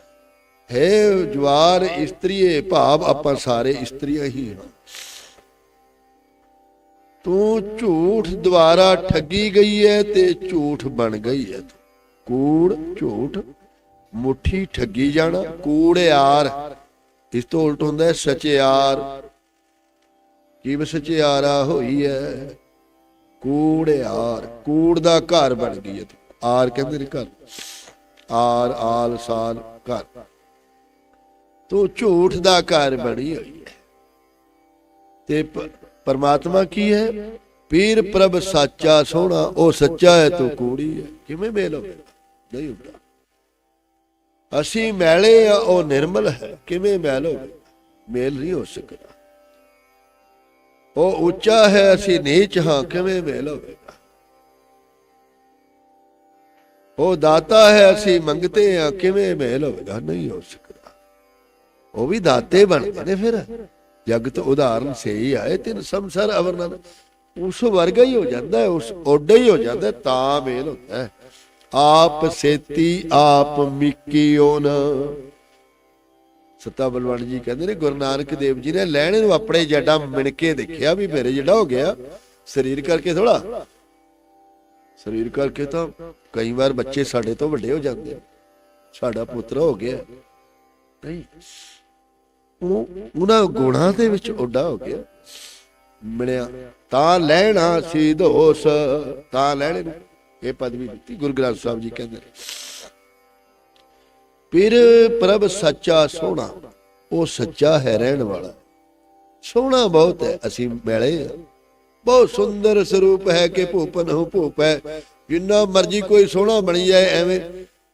Speaker 1: ਹੈ ਜਵਾਰ ਇਸਤਰੀਏ, ਭਾਵ ਆਪਾਂ ਸਾਰੇ ਇਸਤਰੀਆਂ ਹੀ ਹਾਂ। ਤੂੰ ਝੂਠ ਦੁਆਰਾ ਠੱਗੀ ਗਈ ਹੈ ਤੇ ਝੂਠ ਬਣ ਗਈ ਹੈ ਤੂੰ। ਕੂੜ, ਝੂਠ, ਮੁਠੀ ਠੱਗੀ ਜਾਣਾ, ਕੂੜਿਆਰ। ਇਸ ਤੋਂ ਉਲਟ ਹੁੰਦਾ ਹੈ ਸਚਿਆਰ। ਕੀ ਸਚਿਆਰਾ ਹੋਈ ਹੈ ਕੂੜਿਆਰ, ਕੂੜ ਦਾ ਘਰ ਬਣ ਗਈ ਹੈ ਤੂੰ। ਆਰ ਕਹਿੰਦੇ ਨੇ ਘਰ। ਆਰ, ਆਲ, ਸਾਲ, ਘਰ। ਤੂੰ ਝੂਠ ਦਾ ਘਰ ਬਣੀ ਹੋਈ ਹੈ। ਤੇ ਪਰਮਾਤਮਾ ਕੀ ਹੈ? ਪੀਰ ਪ੍ਰਭ ਸਾਚਾ ਸੋਹਣਾ, ਉਹ ਸੱਚਾ ਹੈ, ਤੂੰ ਕੂੜੀ ਹੈ। ਕਿਵੇਂ ਮੇਲ ਹੋਵੇ? ਨਹੀਂ ਹੁੰਦਾ। ਅਸੀਂ ਮੈਲੇ ਆ, ਉਹ ਨਿਰਮਲ ਹੈ। ਕਿਵੇਂ ਮੈਲ ਹੋਵੇ? ਮੇਲ ਨਹੀਂ ਹੋ ਸਕਦਾ। ਉਹ ਉੱਚਾ ਹੈ, ਅਸੀਂ ਨੀਚ ਹਾਂ। ਕਿਵੇਂ ਮੇਲ ਹੋਵੇਗਾ? ਉਹ ਦਾਤਾ ਹੈ, ਅਸੀਂ ਮੰਗਤੇ ਆ ਕਿਵੇਂ ਮੇਲ ਹੋਵੇਗਾ? ਨਹੀਂ ਹੋ ਸਕਦਾ। ਉਹ ਵੀ ਦਾਤੇ ਬਣਦੇ ਨੇ ਫਿਰ। ਜਗਤ ਉਦਾਹਰਨ ਸਹੀ ਹੀ ਆਏ, ਤਿੰਨ ਸੰਸਾਰ ਅਵਰਣਨ ਉਸ ਵਰਗਾ ਹੀ ਹੋ ਜਾਂਦਾ ਉਸ ਓਡਾ ਹੀ ਹੋ ਜਾਂਦਾ ਤਾਂ ਮੇਲ ਹੁੰਦਾ ਹੈ। ਆਪ ਸੇਤੀ, ਆਪ ਮਿੱਕੀਓਨ ਸਤਾ ਬਲਵੰਡ ਜੀ ਕਹਿੰਦੇ ਨੇ, ਗੁਰੂ ਨਾਨਕ ਦੇਵ ਜੀ ਨੇ ਲੈਣੇ ਨੂੰ ਆਪਣੇ ਜੱਡਾ ਮਿਣ ਕੇ ਦੇਖਿਆ ਵੀ ਮੇਰੇ ਜਿਹੜਾ ਹੋ ਗਿਆ, ਸਰੀਰ ਕਰਕੇ ਥੋੜਾ ਸਰੀਰ ਕਰਕੇ ਤਾਂ ਕਈ ਵਾਰ ਬੱਚੇ ਸਾਡੇ ਤੋਂ ਵੱਡੇ ਹੋ ਜਾਂਦੇ ਸਾਡਾ ਪੁੱਤਰ ਹੋ ਗਿਆ। ਨਹੀਂ, ਉਹ ਉਹਨਾਂ ਗੁਣਾਂ ਦੇ ਵਿੱਚ ਉੱਡਾ ਹੋ ਗਿਆ। ਮਿਲਿਆ, ਤਾਂ ਲੈਣਾ ਸੀ ਦੋਸ, ਤਾਂ ਲੈਣੇ ਨੂੰ। ਇਹ ਪਦਵੀ ਦਿੱਤੀ, ਗੁਰੂ ਗ੍ਰੰਥ ਸਾਹਿਬ ਜੀ ਕਹਿੰਦੇ ਨੇ। ਫਿਰ ਪ੍ਰਭ ਸੱਚਾ ਸੋਹਣਾ, ਉਹ ਸੱਚਾ ਹੈ ਰਹਿਣ ਵਾਲਾ। ਸੋਹਣਾ ਬਹੁਤ ਹੈ, ਅਸੀਂ ਮਿਲੇ ਹਾਂ। ਬਹੁਤ ਸੁੰਦਰ ਸਰੂਪ ਹੈ ਕਿ ਭੂਪਨ ਹੋ ਭੂਪ ਹੈ। ਜਿੰਨਾ ਮਰਜ਼ੀ ਕੋਈ ਸੋਹਣਾ ਬਣੀ ਜਾਏ, ਐਵੇਂ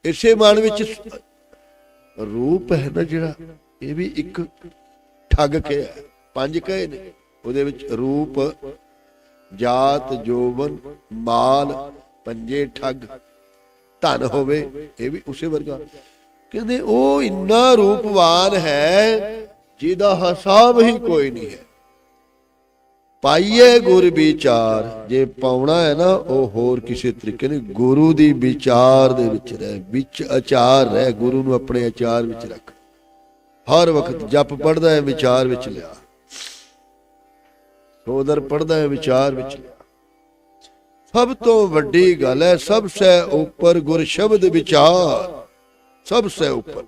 Speaker 1: ਇਸੇ ਮਨ ਵਿੱਚ ਰੂਪ ਹੈ ਨਾ ਜਿਹੜਾ, ਇਹ ਵੀ ਇੱਕ ਠੱਗ ਕੇ ਹੈ। ਪੰਜ ਕਹੇ ਨੇ, ਉਹਦੇ ਵਿੱਚ ਰੂਪ, ਜਾਤ, ਜੋਬਨ, ਮਾਲ, ਪੰਜੇ, ਠੱਗ, ਧਨ ਹੋਵੇ, ਇਹ ਵੀ ਉਸੇ ਵਰਗਾ। ਕਹਿੰਦੇ ਉਹ ਇੰਨਾ ਰੂਪਵਾਨ ਹੈ, ਜਿਹਦਾ ਹਿਸਾਬ ਹੀ ਕੋਈ ਨਹੀਂ ਹੈ। ਪਾਈਏ ਗੁਰ ਵਿਚਾਰ, ਜੇ ਪਾਉਣਾ ਹੈ ਨਾ, ਉਹ ਹੋਰ ਕਿਸੇ ਤਰੀਕੇ ਨਹੀਂ ਗੁਰੂ ਦੀ ਵਿਚਾਰ ਦੇ ਵਿੱਚ ਰਹਿ, ਵਿੱਚ ਆਚਾਰ ਰਹਿ, ਗੁਰੂ ਨੂੰ ਆਪਣੇ ਆਚਾਰ ਵਿੱਚ ਰੱਖ। ਹਰ ਵਕਤ ਜਪ ਪੜਦਾ ਹੈ, ਵਿਚਾਰ ਵਿੱਚ ਲਿਆ। ਸੋਦਰ ਪੜਦਾ ਹੈ, ਵਿਚਾਰ ਵਿੱਚ ਲਿਆ। ਸਭ ਤੋਂ ਵੱਡੀ ਗੱਲ ਹੈ, ਸਭ ਸੇ ਉੱਪਰ ਗੁਰ ਸ਼ਬਦ ਵਿਚਾਰ। ਸਭ ਸੇ ਉੱਪਰ।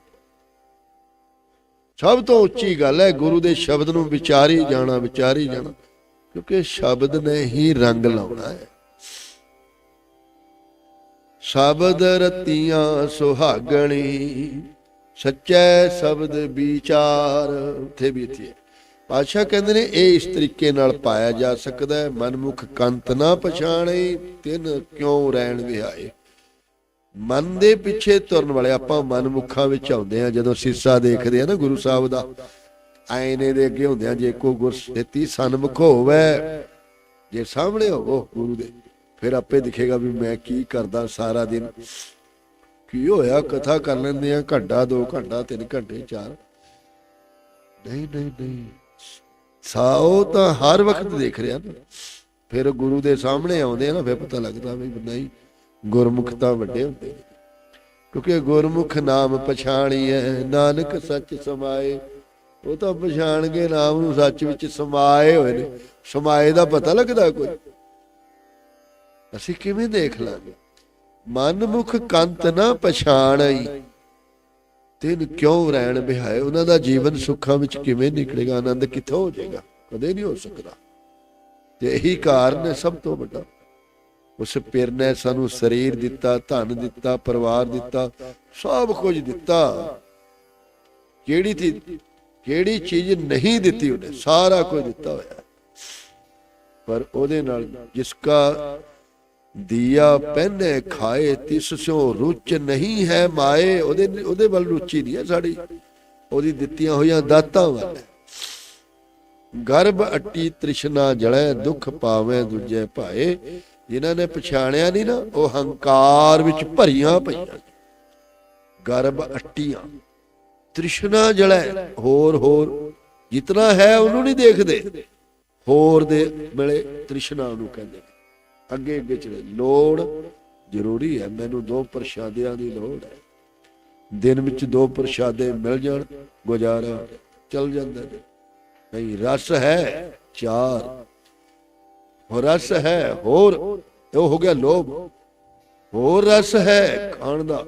Speaker 1: ਸਭ ਤੋਂ ਉੱਚੀ ਗੱਲ ਹੈ, ਗੁਰੂ ਦੇ ਸ਼ਬਦ ਨੂੰ ਵਿਚਾਰੀ ਜਾਣਾ ਵਿਚਾਰੀ ਜਾਣਾ। ਕਿਉਂਕਿ ਸ਼ਬਦ ਨੇ ਹੀ ਰੰਗ ਲਾਉਣਾ ਹੈ। ਸ਼ਬਦ ਰਤੀਆਂ ਸੁਹਾਗਣੀ, ਸੱਚੇ ਸ਼ਬਦ ਵਿਚਾਰ। ਉੱਥੇ ਵੀ ਇੱਥੇ ਹੈ। ਪਾਤਸ਼ਾਹ ਕਹਿੰਦੇ ਨੇ, ਇਹ ਇਸ ਤਰੀਕੇ ਨਾਲ ਪਾਇਆ ਜਾ ਸਕਦਾ ਹੈ, ਮਨਮੁਖ ਕੰਤ ਨਾ ਪਛਾਣੇ, ਤਿੰਨ ਕਿਉਂ ਰਹਿਣ ਵਿਹਾਏ। ਮਨ ਦੇ ਪਿੱਛੇ ਤੁਰਨ ਵਾਲੇ ਆਪਾਂ ਮਨਮੁਖਾਂ ਵਿੱਚ ਆਉਂਦੇ ਆ ਜਦੋਂ ਸੀਸਾ ਦੇਖਦੇ ਆ ਨਾ ਗੁਰੂ ਸਾਹਿਬ ਦਾ। ਆਇਨੇ ਦੇ ਅੱਗੇ ਹੁੰਦੇ ਆ ਜੇ ਕੋ ਗੁਰਸੇਤੀ ਸਨਮੁਖ ਹੋਵੇ, ਜੇ ਸਾਹਮਣੇ ਹੋਵੋ ਗੁਰੂ ਦੇ, ਫਿਰ ਆਪੇ ਦਿਖੇਗਾ ਵੀ ਮੈਂ ਕੀ ਕਰਦਾ ਸਾਰਾ ਦਿਨ। ਕੀ ਹੋਇਆ? ਕਥਾ ਕਰ ਲੈਂਦੇ ਆ, ਘੰਟਾ 2 ਘੰਟਾ 3 ਘੰਟੇ 4 ਨਹੀਂ ਨਹੀਂ ਨਹੀਂ। ਸਾਓ ਤਾਂ ਹਰ ਵਕਤ ਦੇਖ ਰਿਹਾ ਨਾ। ਫਿਰ ਗੁਰੂ ਦੇ ਸਾਹਮਣੇ ਆਉਂਦੇ ਆ ਨਾ, ਫਿਰ ਪਤਾ ਲੱਗਦਾ ਵੀ ਨਹੀਂ, ਗੁਰਮੁਖ ਤਾਂ ਵੱਡੇ ਹੁੰਦੇ ਕਿਉਂਕਿ ਗੁਰਮੁਖ ਨਾਮ ਪਛਾਣੀ ਹੈ ਨਾਨਕ ਸੱਚ ਸਮਾਏ। ਉਹ ਤਾਂ ਪਛਾਣ ਕੇ ਨਾਮ ਨੂੰ, ਸੱਚ ਵਿੱਚ ਸਮਾਏ ਹੋਏ ਨੇ। ਸਮਾਏ ਦਾ ਪਤਾ ਲੱਗਦਾ ਕੋਈ? ਅਸੀਂ ਕਿਵੇਂ ਦੇਖ ਲਾਂਗੇ? ਮਨਮੁਖ ਕੰਤ ਨਾ ਪਛਾਣਈ। ਤਿਨ ਕਿਉਂ ਰਹਿਣ ਬਿਹਾਏ ਉਹਨਾਂ ਦਾ ਜੀਵਨ ਸੁੱਖਾਂ ਵਿੱਚ ਕਿਵੇਂ ਨਿਕਲੇਗਾ? ਆਨੰਦ ਕਿੱਥੋਂ ਹੋ ਜਾਏਗਾ? ਕਦੇ ਨਹੀਂ ਹੋ ਸਕਦਾ। ਤੇ ਇਹੀ ਕਾਰਨ ਹੈ ਸਭ ਤੋਂ ਵੱਡਾ। ਉਸ ਪਿਰ ਨੇ ਸਾਨੂੰ ਸਰੀਰ ਦਿੱਤਾ, ਧਨ ਦਿੱਤਾ, ਪਰਿਵਾਰ ਦਿੱਤਾ, ਸਭ ਕੁਝ ਦਿੱਤਾ। ਕਿਹੜੀ ਚੀਜ਼? ਜਿਹੜੀ ਚੀਜ਼ ਨਹੀਂ ਦਿੱਤੀ ਉਹਨੇ, ਸਾਰਾ ਕੁਝ ਦਿੱਤਾ ਹੋਇਆ। ਪਰ ਉਹਦੇ ਨਾਲ ਜਿਸ ਕਾ ਦੀਆ ਪਹਿਨੇ ਖਾਏ, ਤਿਸ ਸੋ ਰੁਚ ਨਹੀਂ ਹੈ ਮਾਏ, ਉਹਦੇ ਉਹਦੇ ਵੱਲ ਰੁਚੀ ਨਹੀਂ ਹੈ ਸਾਡੀ। ਉਹਦੀ ਦਿੱਤੀਆਂ ਹੋਈਆਂ ਦਾਤਾਂ ਵੱਲ ਗਰਭ ਅੱਟੀ ਤ੍ਰਿਸ਼ਨਾ ਜਲੈ, ਦੁੱਖ ਪਾਵੇਂ ਦੂਜੇ ਭਾਏ। ਜਿਨ੍ਹਾਂ ਨੇ ਪਛਾਣਿਆ ਨਹੀਂ ਨਾ, ਉਹ ਹੰਕਾਰ ਵਿੱਚ ਭਰੀਆਂ ਪਈਆਂ ਗਰਭ ਅੱਟੀਆਂ। ਤ੍ਰਿਸ਼ਨਾ ਜੜੈ ਹੋਰ ਹੋਰ, ਜਿਤਨਾ ਹੈ ਉਹਨੂੰ ਨਹੀਂ ਦੇਖਦੇ। ਹੋਰ ਦੇ ਮਿਲੇ ਤ੍ਰਿਸ਼ਨਾ ਨੂੰ ਕਹਿੰਦੇ ਅੱਗੇ ਅੱਗੇ ਚਲੇ ਲੋੜ ਜ਼ਰੂਰੀ ਹੈ, ਮੈਨੂੰ ਦੋ ਪ੍ਰਸ਼ਾਦਿਆਂ ਦੀ ਲੋੜ ਹੈ। ਦਿਨ ਵਿੱਚ ਦੋ ਪ੍ਰਸ਼ਾਦੇ ਮਿਲ ਜਾਣ, ਗੁਜ਼ਾਰਾ ਚੱਲ ਜਾਂਦਾ ਨਹੀਂ, ਰਸ ਹੈ ਚਾਰ। ਹੋਰ ਰਸ ਹੈ ਹੋਰ ਉਹ ਹੋ ਗਿਆ ਲੋਭ। ਹੋਰ ਰਸ ਹੈ ਖਾਣ ਦਾ।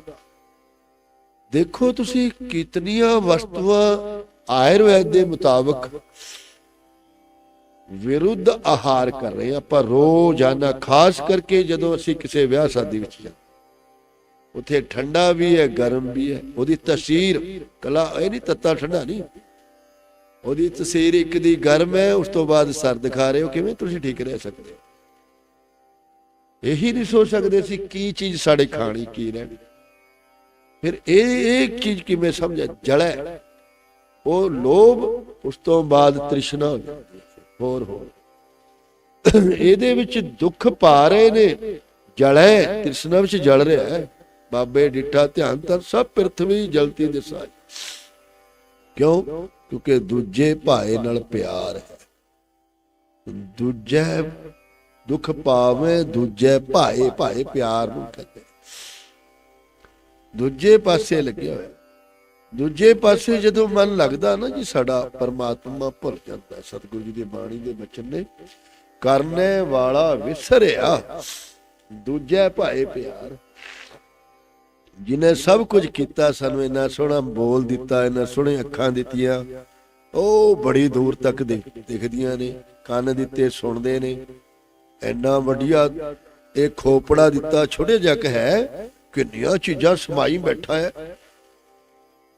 Speaker 1: ਦੇਖੋ ਤੁਸੀਂ ਕਿਤਨੀਆਂ ਵਸਤੂਆਂ ਆਯੁਰਵੈਦ ਦੇ ਮੁਤਾਬਕ ਵਿਰੁੱਧ ਆਹਾਰ ਕਰ ਰਹੇ ਹਾਂ। ਆਪਾਂ ਰੋਜ਼ਾਨਾ, ਖਾਸ ਕਰਕੇ ਜਦੋਂ ਅਸੀਂ ਕਿਸੇ ਵਿਆਹ ਸ਼ਾਦੀ ਵਿੱਚ ਜਾਂਦੇ ਉੱਥੇ ਠੰਡਾ ਵੀ ਹੈ, ਗਰਮ ਵੀ ਹੈ। ਉਹਦੀ ਤਸਵੀਰ ਕਲਾ, ਇਹ ਨਹੀਂ ਤੱਤਾ ਠੰਡਾ ਨਹੀਂ। ਉਹਦੀ ਤਸਵੀਰ ਇੱਕ ਦੀ ਗਰਮ ਹੈ, ਉਸ ਤੋਂ ਬਾਅਦ ਸਰਦ ਖਾ ਰਹੇ ਹੋ। ਕਿਵੇਂ ਤੁਸੀਂ ਠੀਕ ਰਹਿ ਸਕਦੇ ਹੋ? ਇਹੀ ਨਹੀਂ ਸੋਚ ਸਕਦੇ ਸੀ ਕੀ ਚੀਜ਼ ਸਾਡੇ ਖਾਣੀ, ਕੀ ਰਹਿਣੀ। ਫਿਰ ਇਹ ਇਹ ਚੀਜ਼ ਕਿਵੇਂ ਸਮਝਿਆ? ਜਲੈ ਉਹ ਲੋਭ, ਉਸ ਤੋਂ ਬਾਅਦ ਤ੍ਰਿਸ਼ਨਾ ਹੋ ਜਾਂਦੀ ਹੋਰ ਹੋਰ। ਇਹਦੇ ਵਿੱਚ ਦੁੱਖ ਪਾ ਰਹੇ ਨੇ। ਜਲੈ ਤ੍ਰਿਸ਼ਨਾ ਵਿੱਚ ਜਲ ਰਿਹਾ ਹੈ। ਬਾਬੇ ਡਿੱਠਾ ਧਿਆਨ ਤਾਂ ਸਭ ਪ੍ਰਥਵੀ ਜਲਤੀ ਦਿਸਾ ਕਿਉਂ? ਕਿਉਂਕਿ ਦੂਜੇ ਭਾਏ ਨਾਲ ਪਿਆਰ ਹੈ। ਦੂਜੇ ਦੁੱਖ ਪਾਵੇ, ਦੂਜੇ ਭਾਏ ਭਾਏ ਪਿਆਰ ਨੂੰ ਕਹਿੰਦੇ। ਦੂਜੇ ਪਾਸੇ ਲੱਗਿਆ ਹੋਇਆ। ਦੂਜੇ ਪਾਸੇ ਜਦੋਂ ਮਨ ਲੱਗਦਾ ਨਾ ਜੀ, ਸਾਡਾ ਪਰਮਾਤਮਾ ਭੁੱਲ ਜਾਂਦਾ, ਸਤਿਗੁਰੂ ਜੀ ਦੀ ਬਾਣੀ ਦੇ ਬਚਨ ਨੇ, ਕਰਨੇ ਵਾਲਾ ਵਿਸਰਿਆ, ਦੂਜੇ ਭਾਏ ਪਿਆਰ। ਜਿਨੇ ਸਭ ਕੁਝ ਕੀਤਾ, ਸਾਨੂੰ ਇੰਨਾ ਸੋਹਣਾ ਬੋਲ ਦਿੱਤਾ, ਇੰਨਾ ਸੋਹਣੇ ਅੱਖਾਂ ਦਿੱਤੀਆਂ, ਉਹ ਬੜੀ ਦੂਰ ਤੱਕ ਦਿਖ- ਦਿਖਦੀਆਂ ਨੇ, ਕੰਨ ਦਿੱਤੇ ਸੁਣਦੇ ਨੇ। ਇੰਨਾ ਵਧੀਆ ਇਹ ਖੋਪੜਾ ਦਿੱਤਾ, ਛੋਟੇ ਜੱਕ ਹੈ ਕਿੰਨੀਆਂ ਚੀਜ਼ਾਂ ਸਮਾਈ ਬੈਠਾ ਹੈ।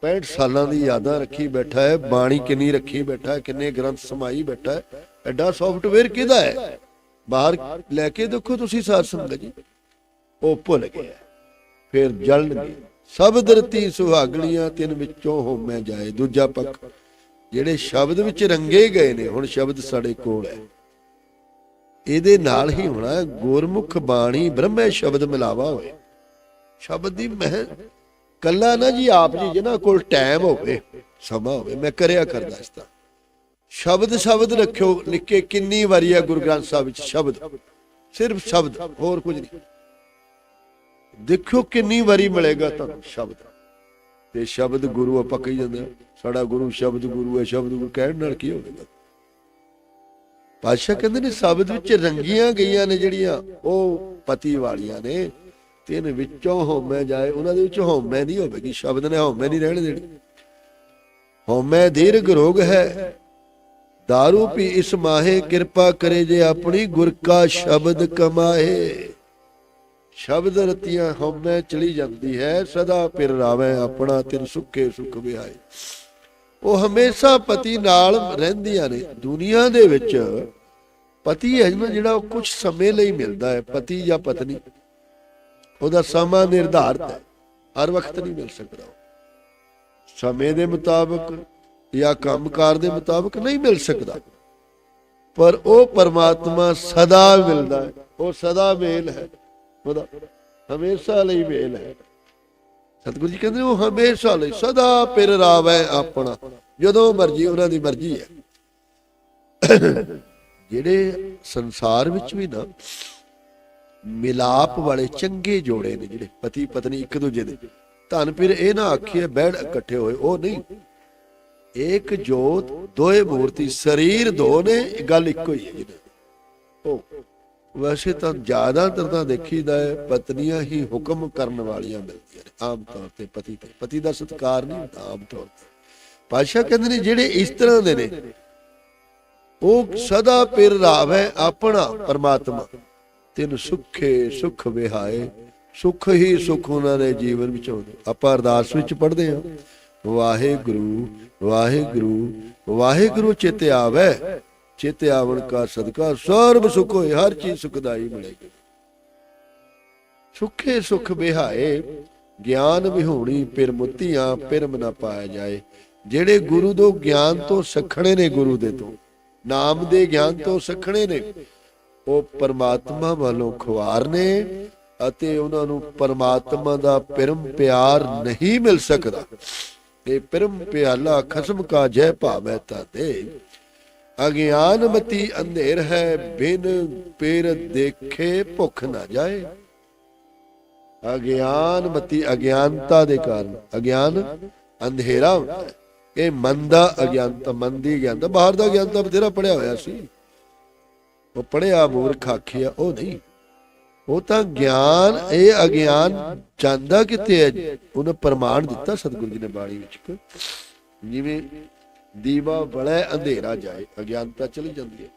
Speaker 1: 65 ਸਾਲਾਂ ਦੀ ਯਾਦਾਂ ਰੱਖੀ ਬੈਠਾ ਹੈ, ਬਾਣੀ ਕਿੰਨੀ ਰੱਖੀ ਬੈਠਾ ਹੈ, ਕਿੰਨੇ ਗ੍ਰੰਥ ਸਮਾਈ ਬੈਠਾ ਹੈ, ਐਡਾ ਸੌਫਟਵੇਅਰ ਕਿਹਦਾ ਹੈ? ਬਾਹਰ ਲੈ ਕੇ ਦੇਖੋ ਤੁਸੀਂ ਸਾਧ ਸੰਗਤ ਜੀ। ਉਹ ਭੁੱਲ ਗਿਆ, ਫਿਰ ਜਲਣਗੇ ਸਭ ਦਰਤੀ ਸੁਹਾਗਣੀਆਂ, ਤਿੰਨ ਵਿੱਚੋਂ ਹੋਮੈ ਜਾਏ ਦੂਜਾ ਪੱਖ। ਜਿਹੜੇ ਸ਼ਬਦ ਵਿੱਚ ਰੰਗੇ ਗਏ ਨੇ, ਹੁਣ ਸ਼ਬਦ ਸਾਡੇ ਕੋਲ ਹੈ। ਇਹਦੇ ਨਾਲ ਹੀ ਹੋਣਾ ਗੁਰਮੁਖ ਬਾਣੀ ਬ੍ਰਹਮੇ ਸ਼ਬਦ ਮਿਲਾਵਾ ਹੋਏ। ਸ਼ਬਦ ਦੀ ਮਹਿ ਕੱਲਾ ਨਾ ਜੀ ਆਪ ਜੀ ਜਿਹਨਾਂ ਕੋਲ ਟਾਈਮ ਹੋਵੇ, ਸਮਾਂ ਹੋਵੇ, ਮੈਂ ਕਰਿਆ ਕਰਦਾ ਇਸ ਤਰ੍ਹਾਂ। ਸ਼ਬਦ ਸ਼ਬਦ ਰੱਖਿਓ ਲਿਖ ਕਿੰਨੀ ਵਾਰੀ ਹੈ ਗੁਰੂ ਗ੍ਰੰਥ ਸਾਹਿਬ ਵਿੱਚ, ਸ਼ਬਦ। ਸਿਰਫ ਸ਼ਬਦ, ਹੋਰ ਕੁਝ ਨਹੀਂ। ਦੇਖਿਓ ਕਿੰਨੀ ਵਾਰੀ ਮਿਲੇਗਾ ਤੁਹਾਨੂੰ ਸ਼ਬਦ। ਤੇ ਸ਼ਬਦ ਗੁਰੂ ਆਪਾਂ ਕਹੀ ਜਾਂਦੇ ਸਾਡਾ ਗੁਰੂ ਸ਼ਬਦ ਗੁਰੂ ਹੈ, ਸ਼ਬਦ ਗੁਰੂ ਕਹਿਣ ਨਾਲ ਕੀ ਹੋਵੇਗਾ? ਪਾਸ਼ਾ ਕਹਿੰਦੇ ਨੇ, ਸ਼ਬਦ ਵਿੱਚ ਰੰਗੀਆਂ ਗਈਆਂ ਨੇ ਜਿਹੜੀਆਂ, ਉਹ ਪਤੀ ਵਾਲੀਆਂ ਨੇ। ਤਿੰਨ ਵਿੱਚੋਂ ਹਉਮੈ ਜਾਏ, ਉਹਨਾਂ ਦੇ ਵਿੱਚ ਹਉਮੈ ਨਹੀਂ ਹੋਵੇਗੀ, ਸ਼ਬਦ ਨੇ ਹਉਮੈ ਨਹੀਂ ਰਹਿਣ ਦੇਣੀ। ਹਉਮੈ ਦੀਰਘ ਰੋਗ ਹੈ। दारू ਪੀ ਇਸ ਮਾਹੇ, ਕਿਰਪਾ ਕਰੇ ਜੇ ਆਪਣੀ ਗੁਰ ਕਾ ਸ਼ਬਦ ਕਮਾਏ। ਸ਼ਬਦ ਰਤੀਆਂ ਹਉਮੈ ਚਲੀ ਜਾਂਦੀ ਹੈ, ਸਦਾ ਪਿਰ ਰਾਵੇ, ਆਪਣਾ ਤਿਨ ਸੁੱਖੇ ਸੁਖ ਵਿਹਾਏ। ਉਹ ਹਮੇਸ਼ਾ ਪਤੀ ਨਾਲ ਰਹਿੰਦੀਆਂ ਨੇ। ਦੁਨੀਆ ਦੇ ਵਿੱਚ ਪਤੀ ਹੈ ਨਾ ਜਿਹੜਾ ਉਹ ਕੁਝ ਸਮੇਂ ਲਈ ਮਿਲਦਾ ਹੈ, ਪਤੀ ਜਾਂ ਪਤਨੀ। ਉਹਦਾ ਸਮਾਂ ਨਿਰਧਾਰਤ ਹੈ। ਹਰ ਵਕਤ ਨਹੀਂ ਮਿਲ ਸਕਦਾ ਸਮੇਂ ਦੇ ਮੁਤਾਬਕ ਜਾਂ ਕੰਮਕਾਰ ਦੇ ਮੁਤਾਬਕ ਨਹੀਂ ਮਿਲ ਸਕਦਾ। ਪਰ ਉਹ ਪਰਮਾਤਮਾ ਸਦਾ ਮਿਲਦਾ ਹੈ। ਉਹ ਸਦਾ ਮੇਲ ਹੈ। ਉਹਦਾ ਹਮੇਸ਼ਾ ਲਈ ਮੇਲ ਹੈ। ਸਤਿਗੁਰੂ ਜੀ ਕਹਿੰਦੇ ਉਹ ਹਮੇਸ਼ਾ ਲਈ ਸਦਾ ਪਿਰ ਰਾਵੈ ਆਪਣਾ। ਜਦੋਂ ਮਰਜ਼ੀ, ਉਹਨਾਂ ਦੀ ਮਰਜ਼ੀ ਹੈ। ਜਿਹੜੇ ਸੰਸਾਰ ਵਿੱਚ ਵੀ ਨਾ ਮਿਲਾਪ ਵਾਲੇ ਚੰਗੇ ਜੋੜੇ ਨੇ ਜਿਹੜੇ, ਪਤੀ ਪਤਨੀ ਇੱਕ ਦੂਜੇ ਦੇ। ਧਨ ਫਿਰ ਇਹ ਨਾ ਆਖੀਏ ਬੈਠ ਇਕੱਠੇ ਹੋਏ। ਉਹ ਨਹੀਂ। ਇੱਕ ਜੋਤ, ਦੋਏ ਮੂਰਤੀ, ਸਰੀਰ ਦੋ ਨੇ ਗੱਲ ਇੱਕੋ ਹੀ ਹੈ ਜਿਹਨਾਂ ਉਹ, ਵੈਸੇ ਤਾਂ ਜ਼ਿਆਦਾਤਰ ਤਾਂ ਦੇਖੀਦਾ ਹੈ, ਪਤਨੀਆਂ ਹੀ ਹੁਕਮ ਕਰਨ ਵਾਲੀਆਂ ਮਿਲਦੀਆਂ ਨੇ, ਆਮ ਤੌਰ ਤੇ ਪਤੀ ਤੇ। ਪਤੀ ਦਾ ਸਤਿਕਾਰ ਨਹੀਂ ਹੁੰਦਾ ਆਮ ਤੌਰ ਤੇ। ਪਾਸ਼ਾ ਕਹਿੰਦੇ ਨੇ, ਜਿਹੜੇ ਇਸ ਤਰ੍ਹਾਂ ਦੇ ਨੇ, ਉਹ ਸਦਾ ਪਿਰ ਰਾਵੈ ਆਪਣਾ ਪਰਮਾਤਮਾ। ਤਿਨ ਸੁਖੇ ਸੁਖ ਵਿਹਾਏ, ਸੁਖ ਹੀ ਸੁਖ ਉਹਨਾਂ ਦੇ ਜੀਵਨ ਵਿੱਚ ਆਉਂਦੇ। ਆਪਾਂ ਅਰਦਾਸ ਵਿੱਚ ਪੜ੍ਹਦੇ ਹਾਂ, ਵਾਹਿਗੁਰੂ ਵਾਹਿਗੁਰੂ ਵਾਹਿਗੁਰੂ ਚਿਤ ਆਵੇ, ਚਿਤ ਆਵਣ ਕਾ ਸਦਕਾ, ਸਰਬ ਸੁਖ ਹੋਏ, ਹਰ ਚੀਜ਼ ਸੁਖਦਾਈ ਮਿਲੇਗੀ ਸੁਖੇ ਸੁਖ ਬਿਹਾਏ ਗਿਆਨ ਵਿਹੂਣੀ ਪਿਰ ਮੁੱਤੀਆਂ ਪਿਰਮ ਨਾ ਪਾਇਆ ਜਾਏ। ਜਿਹੜੇ ਗੁਰੂ ਤੋਂ ਗਿਆਨ ਤੋਂ ਸਖਣੇ ਨੇ ਗੁਰੂ ਦੇ ਤੋਂ, ਨਾਮ ਦੇ ਗਿਆਨ ਤੋਂ ਸਖਣੇ ਨੇ ਉਹ ਪਰਮਾਤਮਾ ਵੱਲੋਂ ਖੁਆਰ ਨੇ ਅਤੇ ਉਹਨਾਂ ਨੂੰ ਪਰਮਾਤਮਾ ਦਾ ਪਰਮ ਪਿਆਰ ਨਹੀਂ ਮਿਲ ਸਕਦਾ। ਇਹ ਪਰਮ ਪਿਆਲਾ ਖਸਮ ਕਾ ਜੈ ਭਾਵੈ ਤਾ ਅਗਿਆਨਮਤੀ ਅੰਧੇਰ ਹੈ, ਬਿਨ ਪੇਰ ਦੇਖੇ ਭੁੱਖ ਨਾ ਜਾਏ। ਅਗਿਆਨਮਤੀ ਅਗਿਆਨਤਾ ਦੇ ਕਾਰਨ, ਅਗਿਆਨ ਅੰਧੇਰਾ ਇਹ ਮਨ ਦਾ ਅਗਿਆਨਤਾ, ਮਨ ਦੀ ਗਿਆਨਤਾ ਬਾਹਰ ਦਾ ਗਿਆਨਤਾ ਬਥੇਰਾ ਪੜਿਆ ਹੋਇਆ ਸੀ। ਉਹ ਪੜਿਆ ਮੂਰਖ ਆਖਿਆ, ਉਹ ਨਹੀਂ। ਉਹ ਤਾਂ ਗਿਆਨ, ਇਹ ਅਗਿਆਨ ਜਾਂਦਾ ਕਿਤੇ ਹੈ? ਉਹਨੇ ਪ੍ਰਮਾਣ ਦਿੱਤਾ ਸਤਿਗੁਰੂ ਜੀ ਨੇ ਬਾਣੀ ਵਿੱਚ ਜਿਵੇਂ ਦੀਵਾ ਬੜਾ ਅੰਧੇਰਾ ਜਾਏ, ਅਗਿਆਨਤਾ ਚਲੀ ਜਾਂਦੀ ਹੈ।